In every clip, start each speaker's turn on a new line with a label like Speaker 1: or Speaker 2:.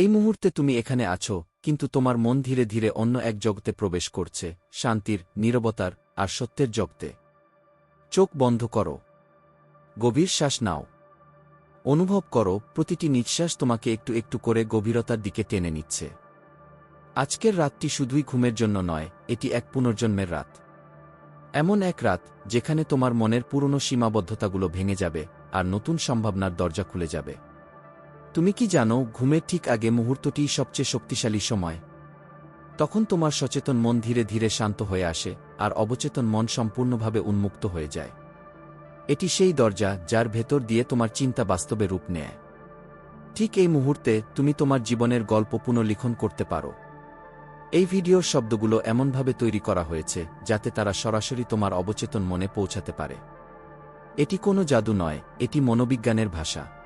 Speaker 1: এই মুহূর্তে তুমি এখানে আছো, কিন্তু তোমার মন ধীরে ধীরে অন্য এক জগতে প্রবেশ করছে, শান্তির, নীরবতার, আর সত্যের জগতে। চোখ বন্ধ করো। গভীর শ্বাস নাও। অনুভব করো, প্রতিটি নিঃশ্বাস তোমাকে একটু একটু করে গভীরতার দিকে টেনে নিচ্ছে। আজকের রাতটি শুধুই ঘুমের জন্য নয়, এটি এক পুনর্জন্মের রাত। এমন এক রাত, যেখানে তোমার মনের পুরনো সীমাবদ্ধতাগুলো ভেঙে যাবে, আর নতুন সম্ভাবনার দরজা খুলে যাবে। তুমি কি জানো, ঘুমের ঠিক আগে মুহূর্তটিই সবচেয়ে শক্তিশালী সময়? তখন তোমার সচেতন মন ধীরে ধীরে শান্ত হয়ে আসে, আর অবচেতন মন সম্পূর্ণভাবে উন্মুক্ত হয়ে যায়। এটি সেই দরজা যার ভেতর দিয়ে তোমার চিন্তা বাস্তবে রূপ নেয়। ঠিক এই মুহূর্তে তুমি তোমার জীবনের গল্প পুনর্লিখন করতে পারো। এই ভিডিওর শব্দগুলো এমনভাবে তৈরি করা হয়েছে, যাতে তারা সরাসরি তোমার অবচেতন মনে পৌঁছাতে পারে। এটি কোনো জাদু নয়, এটি মনোবিজ্ঞানের ভাষা।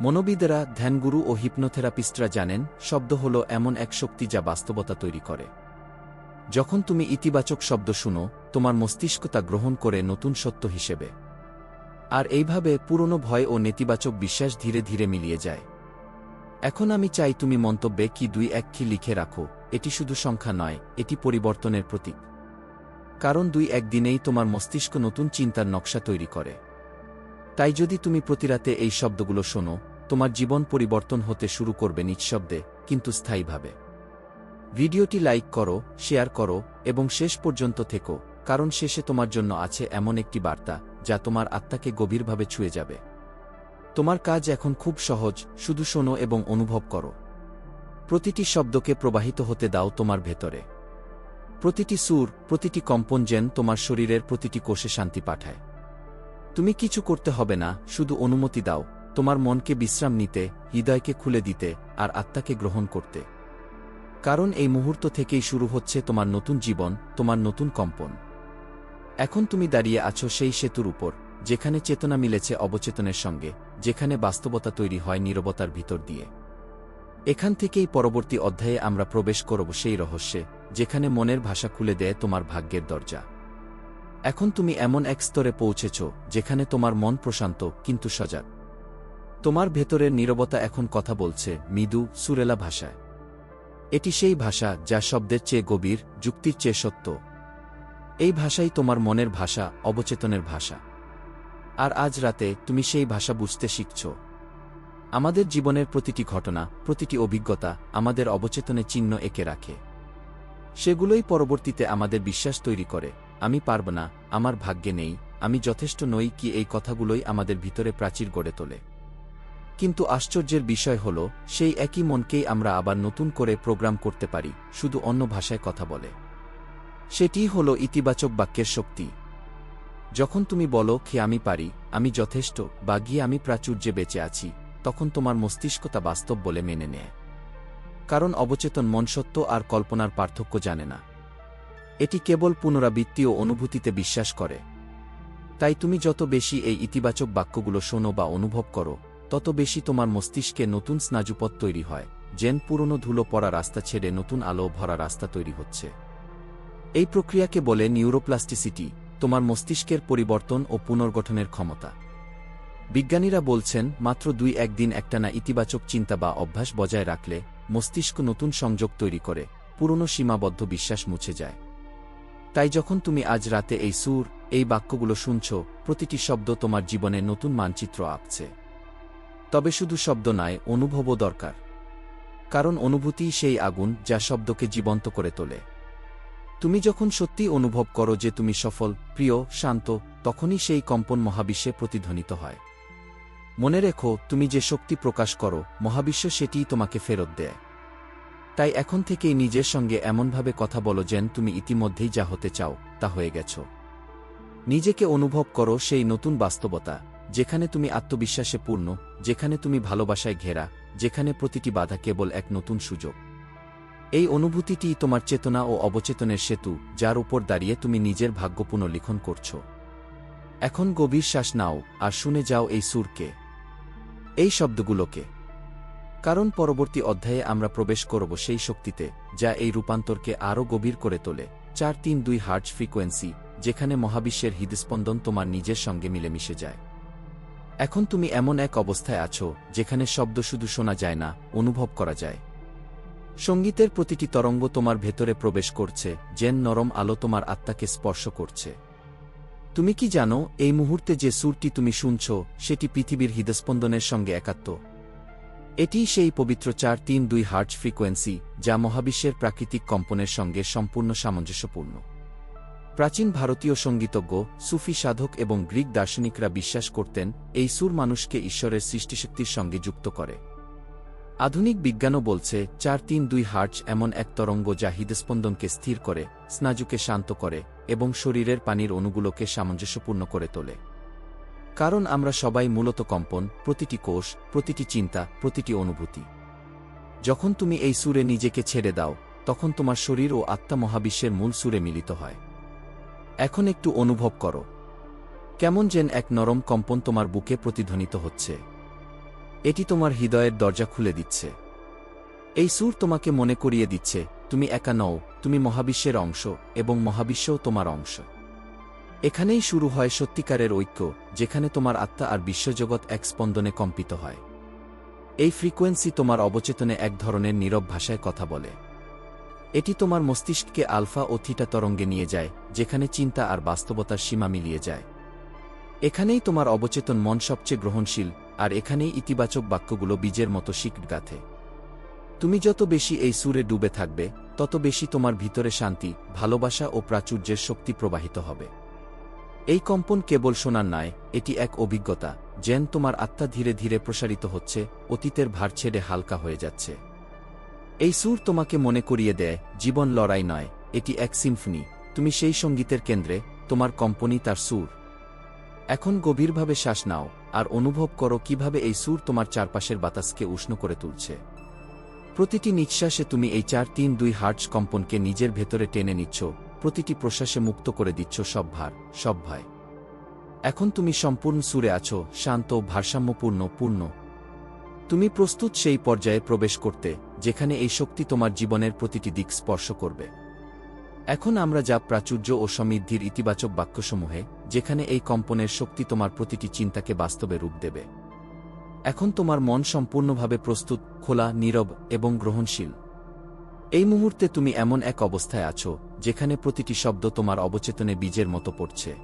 Speaker 1: মনোবিদেরা, ধ্যানগুরু ও হিপনোথেরাপিস্টরা জানেন, শব্দ হল এমন এক শক্তি যা বাস্তবতা তৈরি করে। যখন তুমি ইতিবাচক শব্দ শুনো, তোমার মস্তিষ্ক তা গ্রহণ করে নতুন সত্য হিসেবে। আর এইভাবে পুরনো ভয় ও নেতিবাচক বিশ্বাস ধীরে ধীরে মিলিয়ে যায়। এখন আমি চাই তুমি মন্তব্যে কি দুই এক কি লিখে রাখো, এটি শুধু সংখ্যা নয়, এটি পরিবর্তনের প্রতীক। কারণ দুই একদিনেই তোমার মস্তিষ্ক নতুন চিন্তার নকশা তৈরি করে। তাই যদি তুমি প্রতিরাতে এই শব্দগুলো শোনো, তোমার জীবন পরিবর্তন হতে শুরু করবে নিঃশব্দে, কিন্তু স্থায়ীভাবে। ভিডিওটি লাইক করো, শেয়ার করো, এবং শেষ পর্যন্ত থেকো, কারণ শেষে তোমার জন্য আছে এমন একটি বার্তা, যা তোমার আত্মাকে গভীরভাবে ছুঁয়ে যাবে। তোমার কাজ এখন খুব সহজ, শুধু শোনো এবং অনুভব করো। প্রতিটি শব্দকে প্রবাহিত হতে দাও তোমার ভেতরে। প্রতিটি সুর, প্রতিটি কম্পন যেন তোমার শরীরের প্রতিটি কোষে শান্তি পাঠায়। তুমি কিছু করতে হবে না, শুধু অনুমতি দাও, তোমার মনকে বিশ্রাম নিতে, হৃদয়কে খুলে দিতে, আর আত্মাকে গ্রহণ করতে। কারণ এই মুহূর্ত থেকেই শুরু হচ্ছে তোমার নতুন জীবন, তোমার নতুন কম্পন। এখন তুমি দাঁড়িয়ে আছো সেই সেতুর উপর, যেখানে চেতনা মিলেছে অবচেতনের সঙ্গে, যেখানে বাস্তবতা তৈরি হয় নীরবতার ভিতর দিয়ে। এখান থেকেই পরবর্তী অধ্যায়ে আমরা প্রবেশ করব সেই রহস্যে, যেখানে মনের ভাষা খুলে দেয় তোমার ভাগ্যের দরজা। এখন তুমি এমন এক স্তরে পৌঁছেছ, যেখানে তোমার মন প্রশান্ত, কিন্তু সজাগ। তোমার ভেতরের নীরবতা এখন কথা বলছে, মৃদু, সুরেলা ভাষায়। এটি সেই ভাষা, যা শব্দের চেয়ে গভীর, যুক্তির চেয়ে সত্য। এই ভাষাই তোমার মনের ভাষা, অবচেতনের ভাষা। আর আজ রাতে তুমি সেই ভাষা বুঝতে শিখছ। আমাদের জীবনের প্রতিটি ঘটনা, প্রতিটি অভিজ্ঞতা, আমাদের অবচেতনে চিহ্ন এঁকে রাখে। সেগুলোই পরবর্তীতে আমাদের বিশ্বাস তৈরি করে। আমি পারব না, আমার ভাগ্যে নেই, আমি যথেষ্ট নই কি এই কথাগুলোই আমাদের ভিতরে প্রাচীর গড়ে তোলে। কিন্তু আশ্চর্যের বিষয় হল, সেই একই মনকেই আমরা আবার নতুন করে প্রোগ্রাম করতে পারি, শুধু অন্য ভাষায় কথা বলে। সেটি হল ইতিবাচক বাক্যের শক্তি। যখন তুমি বলো কি আমি পারি, আমি যথেষ্ট বা গিয়ে আমি প্রাচুর্যে বেঁচে আছি, তখন তোমার মস্তিষ্ক তা বাস্তব বলে মেনে নেয়। কারণ অবচেতন মনসত্ব আর কল্পনার পার্থক্য জানে না। এটি কেবল পুনরাবৃত্তি ও অনুভূতিতে বিশ্বাস করে। তাই তুমি যত বেশি এই ইতিবাচক বাক্যগুলো শোনো বা অনুভব করো, তত বেশি তোমার মস্তিষ্কে নতুন স্নাজুপথ তৈরি হয়, যেন পুরনো ধুলো পড়া রাস্তা ছেড়ে নতুন আলো ভরা রাস্তা তৈরি হচ্ছে। এই প্রক্রিয়াকে বলে নিউরোপ্লাস্টিসিটি, তোমার মস্তিষ্কের পরিবর্তন ও পুনর্গঠনের ক্ষমতা। বিজ্ঞানীরা বলছেন, মাত্র দুই একদিন একটানা ইতিবাচক চিন্তা বা অভ্যাস বজায় রাখলে মস্তিষ্ক নতুন সংযোগ তৈরি করে, পুরনো সীমাবদ্ধ বিশ্বাস মুছে যায়। তাই যখন তুমি আজ রাতে এই সুর, এই বাক্যগুলো শুনছ, প্রতিটি শব্দ তোমার জীবনে নতুন মানচিত্র আঁকছে। তবে শুধু শব্দ নয়, অনুভবও দরকার। কারণ অনুভূতিই সেই আগুন যা শব্দকে জীবন্ত করে তোলে। তুমি যখন সত্যি অনুভব করো যে তুমি সফল, প্রিয়, শান্ত, তখনই সেই কম্পন মহাবিশ্বে প্রতিধ্বনিত হয়। মনে রেখো, তুমি যে শক্তি প্রকাশ করো, মহাবিশ্ব সেটিই তোমাকে ফেরত দেয়। তাই এখন থেকেই নিজের সঙ্গে এমনভাবে কথা বলো যেন তুমি ইতিমধ্যেই যা হতে চাও, তা হয়ে গেছ। নিজেকে অনুভব করো সেই নতুন বাস্তবতা, যেখানে তুমি আত্মবিশ্বাসে পূর্ণ, যেখানে তুমি ভালোবাসায় ঘেরা, যেখানে প্রতিটি বাধা কেবল এক নতুন সুযোগ। এই অনুভূতিটি তোমার চেতনা ও অবচেতনের সেতু, যার উপর দাঁড়িয়ে তুমি নিজের ভাগ্য পুনর্লিখন করছ। এখন গভীর শ্বাস নাও আর শুনে যাও এই সুরকে, এই শব্দগুলোকে। কারণ পরবর্তী অধ্যায়ে আমরা প্রবেশ করব সেই শক্তিতে, যা এই রূপান্তরকে আরও গভীর করে তোলে। চার তিন দুই হার্জ ফ্রিকোয়েন্সি, যেখানে মহাবিশ্বের হৃদস্পন্দন তোমার নিজের সঙ্গে মিলেমিশে যায়। এখন তুমি এমন এক অবস্থায় আছো, যেখানে শব্দ শুধু শোনা যায় না, অনুভব করা যায়। সঙ্গীতের প্রতিটি তরঙ্গ তোমার ভেতরে প্রবেশ করছে, যেন নরম আলো তোমার আত্মাকে স্পর্শ করছে। তুমি কি জানো, এই মুহূর্তে যে সুরটি তুমি শুনছ, সেটি পৃথিবীর হৃদস্পন্দনের সঙ্গে একাত্ম। এটি সেই পবিত্র চার তিন দুই হার্জ ফ্রিকোয়েন্সি, যা মহাবিশ্বের প্রাকৃতিক কম্পনের সঙ্গে সম্পূর্ণ সামঞ্জস্যপূর্ণ। প্রাচীন ভারতীয় সঙ্গীতজ্ঞ সুফি সাধক এবং গ্রিক দার্শনিকরা বিশ্বাস করতেন, এই সুর মানুষকে ঈশ্বরের সৃষ্টিশক্তির সঙ্গে যুক্ত করে। আধুনিক বিজ্ঞানও বলছে, চার তিন দুই হার্জ এমন এক তরঙ্গ যা হৃদস্পন্দনকে স্থির করে স্নাজুকে শান্ত করে, এবং শরীরের পানির অণুগুলোকে সামঞ্জস্যপূর্ণ করে তোলে। কারণ আমরা সবাই মূলত কম্পন, প্রতিটি কোষ, প্রতিটি চিন্তা, প্রতিটি অনুভূতি। যখন তুমি এই সুরে নিজেকে ছেড়ে দাও, তখন তোমার শরীর ও আত্মা মহাবিশ্বের মূল সুরে মিলিত হয়। এখন একটু অনুভব করো। কেমন যেন এক নরম কম্পন তোমার বুকে প্রতিধ্বনিত হচ্ছে। এটি তোমার হৃদয়ের দরজা খুলে দিচ্ছে। এই সুর তোমাকে মনে করিয়ে দিচ্ছে, তুমি একা নও, তুমি মহাবিশ্বের অংশ এবং মহাবিশ্বও তোমার অংশ। এখানেই শুরু হয় সত্যিকারের ঐক্য, যেখানে তোমার আত্মা আর বিশ্বজগৎ এক স্পন্দনে কম্পিত হয়। এই ফ্রিকোয়েন্সি তোমার অবচেতনে এক ধরনের নীরব ভাষায় কথা বলে। এটি তোমার মস্তিষ্ককে আলফা ও থিটা তরঙ্গে নিয়ে যায়, যেখানে চিন্তা আর বাস্তবতার সীমা মিলিয়ে যায়। এখানেই তোমার অবচেতন মন সবচেয়ে গ্রহণশীল, আর এখানেই ইতিবাচক বাক্যগুলো বীজের মতো শিক গাথে। তুমি যত বেশি এই সুরে ডুবে থাকবে, তত বেশি তোমার ভিতরে শান্তি, ভালোবাসা ও প্রাচুর্যের শক্তি প্রবাহিত হবে। এই কম্পন কেবল শোনার নয়, এটি এক অভিজ্ঞতা, যেন তোমার আত্মা ধীরে ধীরে প্রসারিত হচ্ছে, অতীতের ভার ছেড়ে হালকা হয়ে যাচ্ছে। এই সুর তোমাকে মনে করিয়ে দেয়, জীবন লড়াই নয়, এটি এক সিম্ফনি, তুমি সেই সঙ্গীতের কেন্দ্রে, তোমার কম্পনি তার সুর। এখন গভীরভাবে শ্বাস নাও, আর অনুভব করো কীভাবে এই সুর তোমার চারপাশের বাতাসকে উষ্ণ করে তুলছে। প্রতিটি নিঃশ্বাসে তুমি এই চার তিন দুই হার্টস কম্পনকে নিজের ভেতরে টেনে নিচ্ছ প্রতিটি প্রশ্বাসে মুক্ত করে দিচ্ছ সব ভার, সব ভয়। এখন তুমি সম্পূর্ণ সুরে আছো, শান্ত, ভারসাম্যপূর্ণ, পূর্ণ। তুমি প্রস্তুত সেই পর্যায়ে প্রবেশ করতে, যেখানে এই শক্তি তোমার জীবনের প্রতিটি দিক স্পর্শ করবে। এখন আমরা যা প্রাচুর্য ও সমৃদ্ধির ইতিবাচক বাক্যসমূহে, যেখানে এই কম্পনের শক্তি তোমার প্রতিটি চিন্তাকে বাস্তবে রূপ দেবে। এখন তোমার মন সম্পূর্ণভাবে প্রস্তুত, খোলা, নীরব এবং গ্রহণশীল। এই মুহূর্তে তুমি এমন এক অবস্থায় আছো, যেখানে প্রতিটি শব্দ তোমার অবচেতনে বীজের মতো পড়ছে।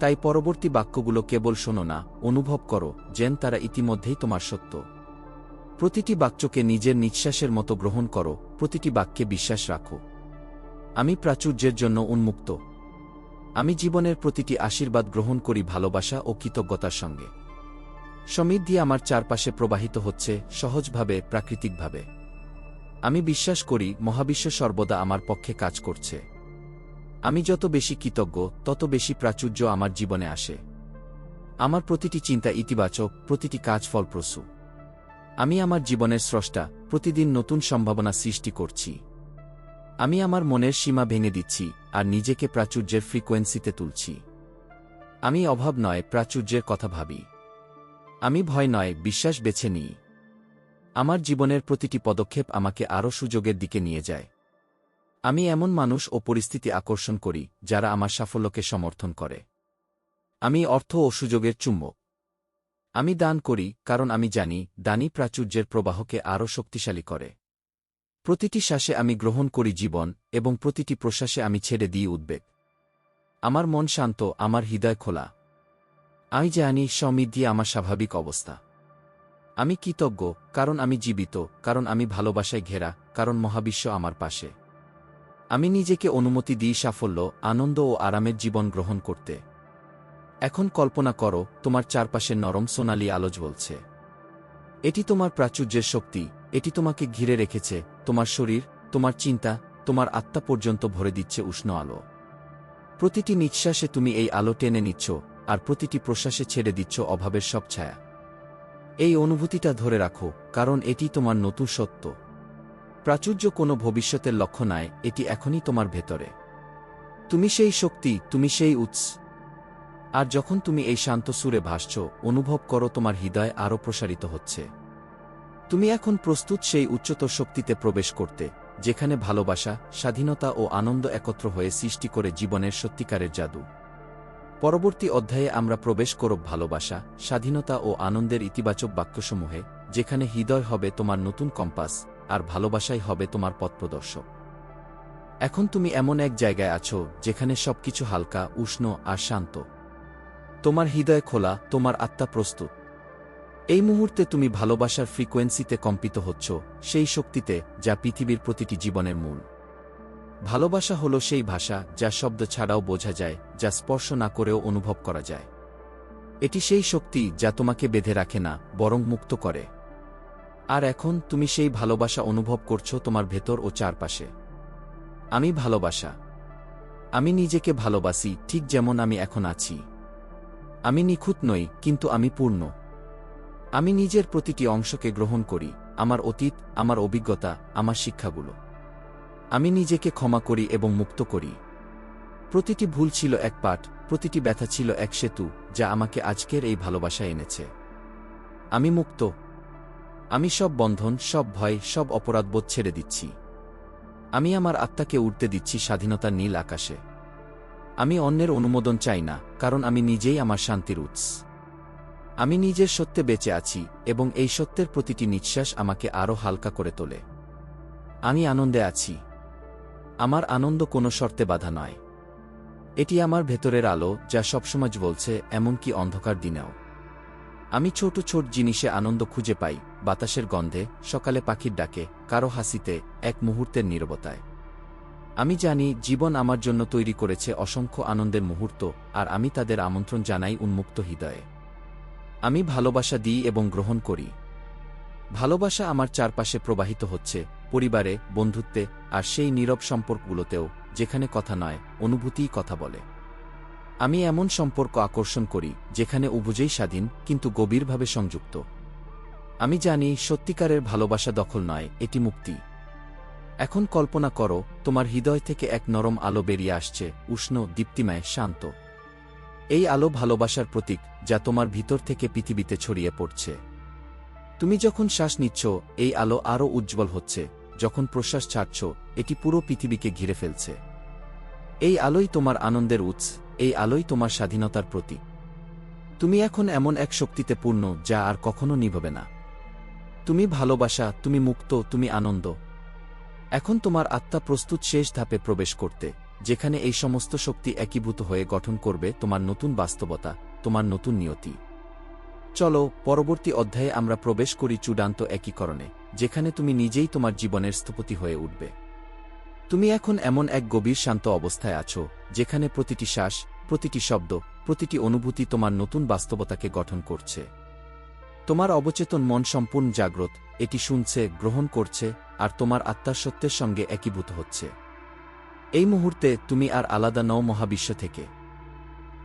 Speaker 1: তাই পরবর্তী বাক্যগুলো কেবল শোনো না, অনুভব করো, যেন তারা ইতিমধ্যেই তোমার সত্য। প্রতিটি বাক্যকে নিজের নিঃশ্বাসের মতো গ্রহণ করো, প্রতিটি বাক্যে বিশ্বাস রাখো। আমি প্রাচুর্যের জন্য উন্মুক্ত। আমি জীবনের প্রতিটি আশীর্বাদ গ্রহণ করি ভালোবাসা ও কৃতজ্ঞতার সঙ্গে। সমৃদ্ধি আমার চারপাশে প্রবাহিত হচ্ছে সহজভাবে, প্রাকৃতিকভাবে। আমি বিশ্বাস করি, মহাবিশ্ব সর্বদা আমার পক্ষে কাজ করছে। আমি যত বেশি কৃতজ্ঞ, তত বেশি প্রাচুর্য আমার জীবনে আসে। আমার প্রতিটি চিন্তা ইতিবাচক, প্রতিটি কাজ ফলপ্রসূ। আমি আমার জীবনের স্রষ্টা, প্রতিদিন নতুন সম্ভাবনা সৃষ্টি করছি। আমি আমার মনের সীমা ভেঙে দিচ্ছি, আর নিজেকে প্রাচুর্যের ফ্রিকোয়েন্সিতে তুলছি। আমি অভাব নয়, প্রাচুর্যের কথা ভাবি। আমি ভয় নয়, বিশ্বাস বেছে নিই। আমার জীবনের প্রতিটি পদক্ষেপ আমাকে আরও সুযোগের দিকে নিয়ে যায়। আমি এমন মানুষ ও পরিস্থিতি আকর্ষণ করি, যারা আমার সাফল্যকে সমর্থন করে। আমি অর্থ ও সুযোগের চুম্বক। আমি দান করি, কারণ আমি জানি দানই প্রাচুর্যের প্রবাহকে আরও শক্তিশালী করে। প্রতিটি শ্বাসে আমি গ্রহণ করি জীবন, এবং প্রতিটি প্রশ্বাসে আমি ছেড়ে দিই উদ্বেগ। আমার মন শান্ত, আমার হৃদয় খোলা। আমি জানি, সমৃদ্ধি আমার স্বাভাবিক অবস্থা। আমি কৃতজ্ঞ, কারণ আমি জীবিত, কারণ আমি ভালোবাসায় ঘেরা, কারণ মহাবিশ্ব আমার পাশে। আমি নিজেকে অনুমতি দিই সাফল্য, আনন্দ ও আরামের জীবন গ্রহণ করতে। এখন কল্পনা করো, তোমার চারপাশে নরম সোনালি আলো জ্বলছে এটি তোমার প্রাচুর্যের শক্তি, এটি তোমাকে ঘিরে রেখেছে, তোমার শরীর, তোমার চিন্তা, তোমার আত্মা পর্যন্ত ভরে দিচ্ছে উষ্ণ আলো। প্রতিটি নিঃশ্বাসে তুমি এই আলো টেনে নিচ্ছ, আর প্রতিটি প্রশ্বাসে ছেড়ে দিচ্ছ অভাবের সব ছায়া। এই অনুভূতিটা ধরে রাখো, কারণ এটি তোমার নতুন সত্য। প্রাচুর্য কোনো ভবিষ্যতের লক্ষ্য নয় এটি এখনই তোমার ভেতরে। তুমি সেই শক্তি, তুমি সেই উৎস। আর যখন তুমি এই শান্ত সুরে ভাসছ, অনুভব করো তোমার হৃদয় আরও প্রসারিত হচ্ছে। তুমি এখন প্রস্তুত সেই উচ্চতর শক্তিতে প্রবেশ করতে, যেখানে ভালোবাসা, স্বাধীনতা ও আনন্দ একত্র হয়ে সৃষ্টি করে জীবনের সত্যিকারের জাদু। পরবর্তী অধ্যায়ে আমরা প্রবেশ করব ভালোবাসা, স্বাধীনতা ও আনন্দের ইতিবাচক বাক্যসমূহে, যেখানে হৃদয় হবে তোমার নতুন কম্পাস, আর ভালোবাসাই হবে তোমার পথপ্রদর্শক এখন তুমি এমন এক জায়গায় আছো, যেখানে সবকিছু হালকা, উষ্ণ আর শান্ত। তোমার হৃদয় খোলা, তোমার আত্মা প্রস্তুত। এই মুহূর্তে তুমি ভালোবাসার ফ্রিকোয়েন্সিতে কম্পিত হচ্ছ, সেই শক্তিতে, যা পৃথিবীর প্রতিটি জীবনের মূল। ভালোবাসা হল সেই ভাষা যা শব্দ ছাড়াও বোঝা যায়, যা স্পর্শ না করেও অনুভব করা যায়। এটি সেই শক্তি যা তোমাকে বেঁধে রাখে না, বরং মুক্ত করে। আর এখন তুমি সেই ভালোবাসা অনুভব করছ তোমার ভেতর ও চারপাশে। আমি ভালোবাসা। আমি নিজেকে ভালোবাসি, ঠিক যেমন আমি এখন আছি। আমি নিখুঁত নই, কিন্তু আমি পূর্ণ। আমি নিজের প্রতিটি অংশকে গ্রহণ করি, আমার অতীত, আমার অভিজ্ঞতা, আমার শিক্ষাগুলো। আমি নিজেকে ক্ষমা করি এবং মুক্ত করি। প্রতিটি ভুল ছিল এক পাঠ, প্রতিটি ব্যথা ছিল এক সেতু, যা আমাকে আজকের এই ভালোবাসা এনেছে। আমি মুক্ত। আমি সব বন্ধন, সব ভয়, সব অপরাধবোধ ছেড়ে দিচ্ছি। আমি আমার আত্মাকে উঠতে দিচ্ছি স্বাধীনতার নীল আকাশে। আমি অন্যের অনুমোদন চাই না, কারণ আমি নিজেই আমার শান্তির উৎস। আমি নিজের সত্যে বেঁচে আছি এবং এই সত্যের প্রতিটি নিঃশ্বাস আমাকে আরও হালকা করে তোলে। আমি আনন্দে আছি। আমার আনন্দ কোনো শর্তে বাধা নয়। এটি আমার ভেতরের আলো, যা সবসময় বলছে এমনকি অন্ধকার দিনেও। আমি ছোট ছোট জিনিসে আনন্দ খুঁজে পাই, বাতাসের গন্ধে, সকালে পাখির ডাকে, কারও হাসিতে, এক মুহূর্তের নীরবতায়। আমি জানি, জীবন আমার জন্য তৈরি করেছে অসংখ্য আনন্দের মুহূর্ত, আর আমি তাদের আমন্ত্রণ জানাই উন্মুক্ত হৃদয়ে। আমি ভালোবাসা দিই এবং গ্রহণ করি। ভালোবাসা আমার চারপাশে প্রবাহিত হচ্ছে পরিবারে, বন্ধুত্বে আর সেই নীরব সম্পর্কগুলোতেও, যেখানে কথা নয়, অনুভূতিই কথা বলে। আমি এমন সম্পর্ক আকর্ষণ করি, যেখানে উভুজেই স্বাধীন, কিন্তু গভীরভাবে সংযুক্ত। আমি জানি, সত্যিকারের ভালোবাসা দখল নয়, এটি মুক্তি। এখন কল্পনা করো, তোমার হৃদয় থেকে এক নরম আলো বেরিয়ে আসছে, উষ্ণ, দীপ্তিময়, শান্ত। এই আলো ভালোবাসার প্রতীক, যা তোমার ভিতর থেকে পৃথিবীতে ছড়িয়ে পড়ছে। তুমি যখন শ্বাস নিচ্ছ, এই আলো আরও উজ্জ্বল হচ্ছে। যখন প্রশ্বাস ছাড়ছ, এটি পুরো পৃথিবীকে ঘিরে ফেলছে। এই আলোই তোমার আনন্দের উৎস, এই আলোই তোমার স্বাধীনতার প্রতীক। তুমি এখন এমন এক শক্তিতে পূর্ণ, যা আর কখনো নিভবে না। তুমি ভালোবাসা, তুমি মুক্ত, তুমি আনন্দ। এখন তোমার আত্মা প্রস্তুত শেষ ধাপে প্রবেশ করতে, যেখানে এই সমস্ত শক্তি একীভূত হয়ে গঠন করবে তোমার নতুন বাস্তবতা, তোমার নতুন নিয়তি। চলো, পরবর্তী অধ্যায়ে আমরা প্রবেশ করি চূড়ান্ত একীকরণে। যেখানে তুমি নিজেই তোমার জীবনের স্থপতি হয়ে উঠবে। তুমি এখন এমন এক গভীর শান্ত অবস্থায় আছো, যেখানে প্রতিটি শ্বাস, প্রতিটি শব্দ, প্রতিটি অনুভূতি তোমার নতুন বাস্তবতাকে গঠন করছে। তোমার অবচেতন মন সম্পূর্ণ জাগ্রত, এটি শুনছে, গ্রহণ করছে, আর তোমার আত্মার সত্যের সঙ্গে একীভূত হচ্ছে। এই মুহূর্তে তুমি আর আলাদা নও মহাবিশ্ব থেকে।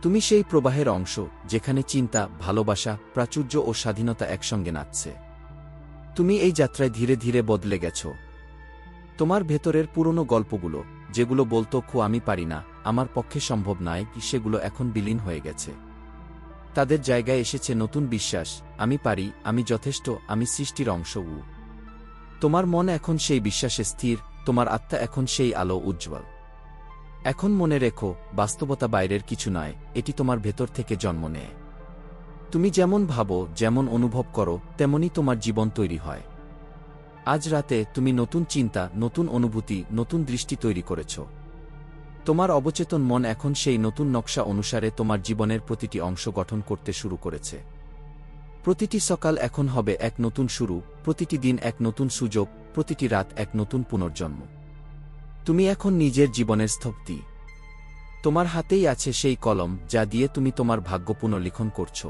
Speaker 1: তুমি সেই প্রবাহের অংশ, যেখানে চিন্তা, ভালোবাসা, প্রাচুর্য ও স্বাধীনতা একসঙ্গে নাচছে। তুমি এই যাত্রায় ধীরে ধীরে বদলে গেছ। তোমার ভেতরের পুরনো গল্পগুলো, যেগুলো বলতো, খু, আমি পারি না, আমার পক্ষে সম্ভব নয় কি সেগুলো এখন বিলীন হয়ে গেছে। তাদের জায়গায় এসেছে নতুন বিশ্বাস, আমি পারি, আমি যথেষ্ট, আমি সৃষ্টির অংশ, উ। তোমার মন এখন সেই বিশ্বাসে স্থির, তোমার আত্মা এখন সেই আলো উজ্জ্বল। এখন মনে রেখো, বাস্তবতা বাইরের কিছু নয় এটি তোমার ভেতর থেকে জন্ম নেয়। তুমি যেমন ভাবো, যেমন অনুভব করো তেমনি তোমার জীবন তৈরি হয়। আজ রাতে তুমি নতুন চিন্তা, নতুন অনুভূতি, নতুন দৃষ্টি তৈরি করেছ। তোমার অবচেতন মন এখন সেই নতুন নকশা অনুসারে তোমার জীবনের প্রতিটি অংশ গঠন করতে শুরু করেছে। প্রতিটি সকাল এখন হবে এক নতুন শুরু, প্রতিটি দিন এক নতুন সুযোগ, প্রতিটি রাত এক নতুন পুনর্জন্ম। তুমি এখন নিজের জীবনের স্থপ্তি। তোমার হাতেই আছে সেই কলম, যা দিয়ে তুমি তোমার ভাগ্য পুনর্লিখন করছ।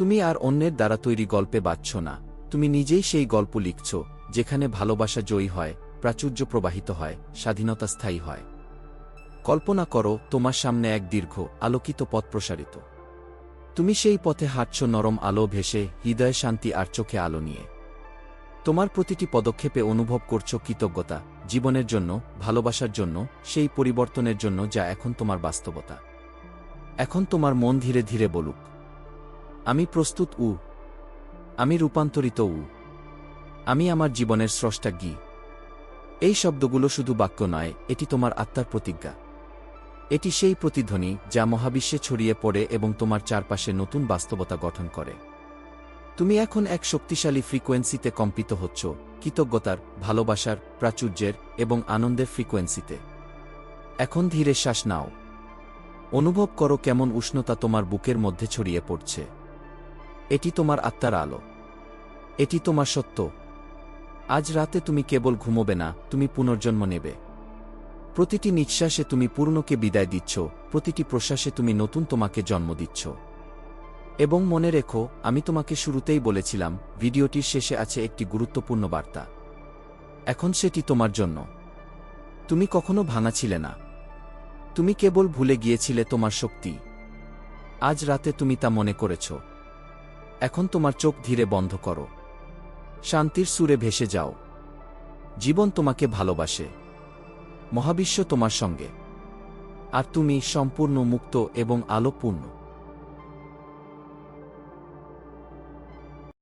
Speaker 1: তুমি আর অন্যের দ্বারা তৈরি গল্পে বাঁচছ না। তুমি নিজেই সেই গল্প লিখছ, যেখানে ভালোবাসা জয়ী হয়, প্রাচুর্য প্রবাহিত হয়, স্বাধীনতা স্থায়ী হয়। কল্পনা করো, তোমার সামনে এক দীর্ঘ, আলোকিত পথ প্রসারিত। তুমি সেই পথে হাঁটছ, নরম আলো ভেসে, হৃদয় শান্তি আর চোখে আলো নিয়ে। তোমার প্রতিটি পদক্ষেপে অনুভব করছ কৃতজ্ঞতা, জীবনের জন্য, ভালোবাসার জন্য, সেই পরিবর্তনের জন্য যা এখন তোমার বাস্তবতা। এখন তোমার মন ধীরে ধীরে বলুক। আমি প্রস্তুত উ। আমি রূপান্তরিত উ। আমি আমার জীবনের স্রষ্টা গি। এই শব্দগুলো শুধু বাক্য নয়, এটি তোমার আত্মার প্রতিজ্ঞা। এটি সেই প্রতিধ্বনি যা মহাবিশ্বে ছড়িয়ে পড়ে এবং তোমার চারপাশে নতুন বাস্তবতা গঠন করে। তুমি এখন এক শক্তিশালী ফ্রিকোয়েন্সিতে কম্পিত হচ্ছ, কৃতজ্ঞতার, ভালোবাসার, প্রাচুর্যের এবং আনন্দের ফ্রিকোয়েন্সিতে। এখন ধীরে শ্বাস নাও। অনুভব করো কেমন উষ্ণতা তোমার বুকের মধ্যে ছড়িয়ে পড়ছে। এটি তোমার আত্মার আলো। এটি তোমার সত্য। আজ রাতে তুমি কেবল ঘুমোবে না, তুমি পুনর্জন্ম নেবে। প্রতিটি নিঃশ্বাসে তুমি পূর্ণকে বিদায় দিচ্ছ, প্রতিটি প্রশ্বাসে তুমি নতুন তোমাকে জন্ম দিচ্ছ। এবং মনে রেখো, আমি তোমাকে শুরুতেই বলেছিলাম ভিডিওটির শেষে আছে একটি গুরুত্বপূর্ণ বার্তা। এখন সেটি তোমার জন্য। তুমি কখনো ভাঙা ছিলে না। তুমি কেবল ভুলে গিয়েছিলে তোমার শক্তি। আজ রাতে তুমি তা মনে করেছ। এখন তোমার চোখ ধীরে বন্ধ করো। শান্তির সুরে ভেসে যাও। জীবন তোমাকে ভালোবাসে। মহাবিশ্ব তোমার সঙ্গে। আর তুমি সম্পূর্ণ মুক্ত এবং আলোপূর্ণ